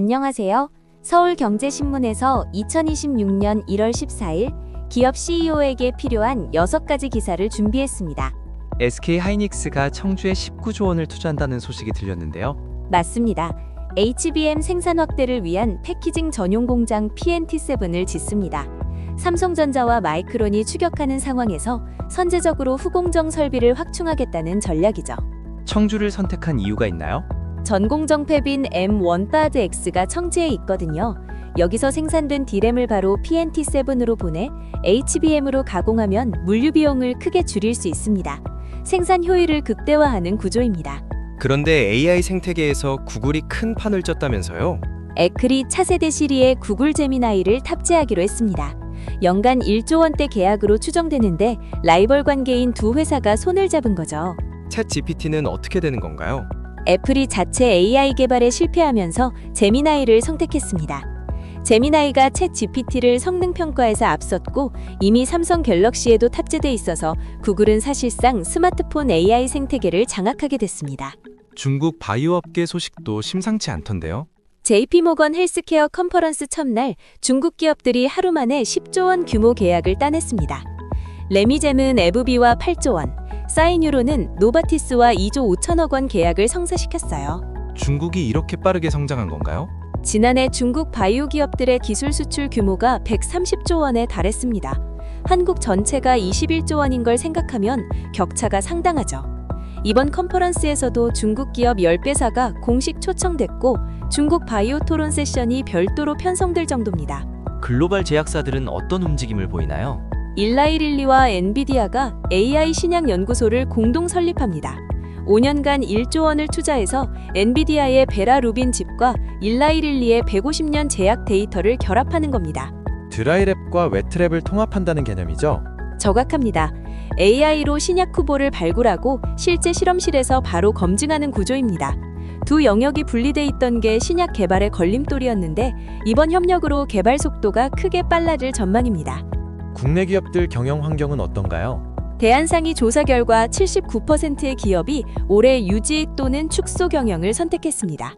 안녕하세요. 서울경제신문에서 2026년 1월 14일 기업 CEO에게 필요한 6가지 기사를 준비했습니다. SK 하이닉스가 청주에 19조 원을 투자한다는 소식이 들렸는데요. 맞습니다. HBM 생산 확대를 위한 패키징 전용 공장 PNT7을 짓습니다. 삼성전자와 마이크론이 추격하는 상황에서 선제적으로 후공정 설비를 확충하겠다는 전략이죠. 청주를 선택한 이유가 있나요? 전공정 팹인 M1-X가 청지에 있거든요. 여기서 생산된 D램을 바로 PNT7으로 보내 HBM으로 가공하면 물류 비용을 크게 줄일 수 있습니다. 생산 효율을 극대화하는 구조입니다. 그런데 AI 생태계에서 구글이 큰 판을 쪘다면서요? 에클이 차세대 시리에 구글 제미나이를 탑재하기로 했습니다. 연간 1조 원대 계약으로 추정되는데 라이벌 관계인 두 회사가 손을 잡은 거죠. 챗 GPT는 어떻게 되는 건가요? 애플이 자체 AI 개발에 실패하면서 제미나이를 선택했습니다. 제미나이가 챗 GPT를 성능 평가에서 앞섰고 이미 삼성 갤럭시에도 탑재돼 있어서 구글은 사실상 스마트폰 AI 생태계를 장악하게 됐습니다. 중국 바이오 업계 소식도 심상치 않던데요. JP모건 헬스케어 컨퍼런스 첫날 중국 기업들이 하루 만에 10조 원 규모 계약을 따냈습니다. 레미젬은 에브비와 8조 원, 사인유로는 노바티스와 2조 5천억 원 계약을 성사시켰어요. 중국이 이렇게 빠르게 성장한 건가요? 지난해 중국 바이오 기업들의 기술 수출 규모가 130조 원에 달했습니다. 한국 전체가 21조 원인 걸 생각하면 격차가 상당하죠. 이번 컨퍼런스에서도 중국 기업 10개사가 공식 초청됐고 중국 바이오 토론 세션이 별도로 편성될 정도입니다. 글로벌 제약사들은 어떤 움직임을 보이나요? 일라이릴리와 엔비디아가 AI 신약 연구소를 공동 설립합니다. 5년간 1조 원을 투자해서 엔비디아의 베라 루빈 칩과 일라이릴리의 150년 제약 데이터를 결합하는 겁니다. 드라이랩과 웨트랩을 통합한다는 개념이죠. 정확합니다. AI로 신약 후보를 발굴하고 실제 실험실에서 바로 검증하는 구조입니다. 두 영역이 분리돼 있던 게 신약 개발의 걸림돌이었는데 이번 협력으로 개발 속도가 크게 빨라질 전망입니다. 국내 기업들 경영 환경은 어떤가요? 대한상의 조사 결과 79%의 기업이 올해 유지 또는 축소 경영을 선택했습니다.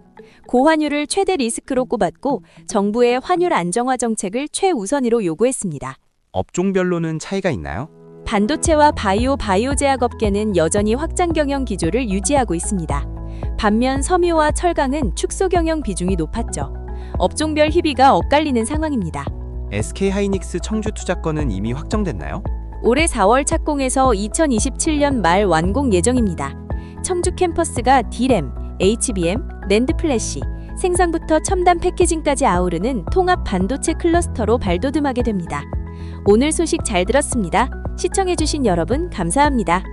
고환율을 최대 리스크로 꼽았고 정부의 환율 안정화 정책을 최우선으로 요구했습니다. 업종별로는 차이가 있나요? 반도체와 바이오 바이오 제약 업계는 여전히 확장 경영 기조를 유지하고 있습니다. 반면 섬유와 철강은 축소 경영 비중이 높았죠. 업종별 희비가 엇갈리는 상황입니다. SK 하이닉스 청주 투자권은 이미 확정됐나요? 올해 4월 착공해서 2027년 말 완공 예정입니다. 청주 캠퍼스가 D램, HBM, 랜드 플래시, 생산부터 첨단 패키징까지 아우르는 통합 반도체 클러스터로 발돋움하게 됩니다. 오늘 소식 잘 들었습니다. 시청해주신 여러분 감사합니다.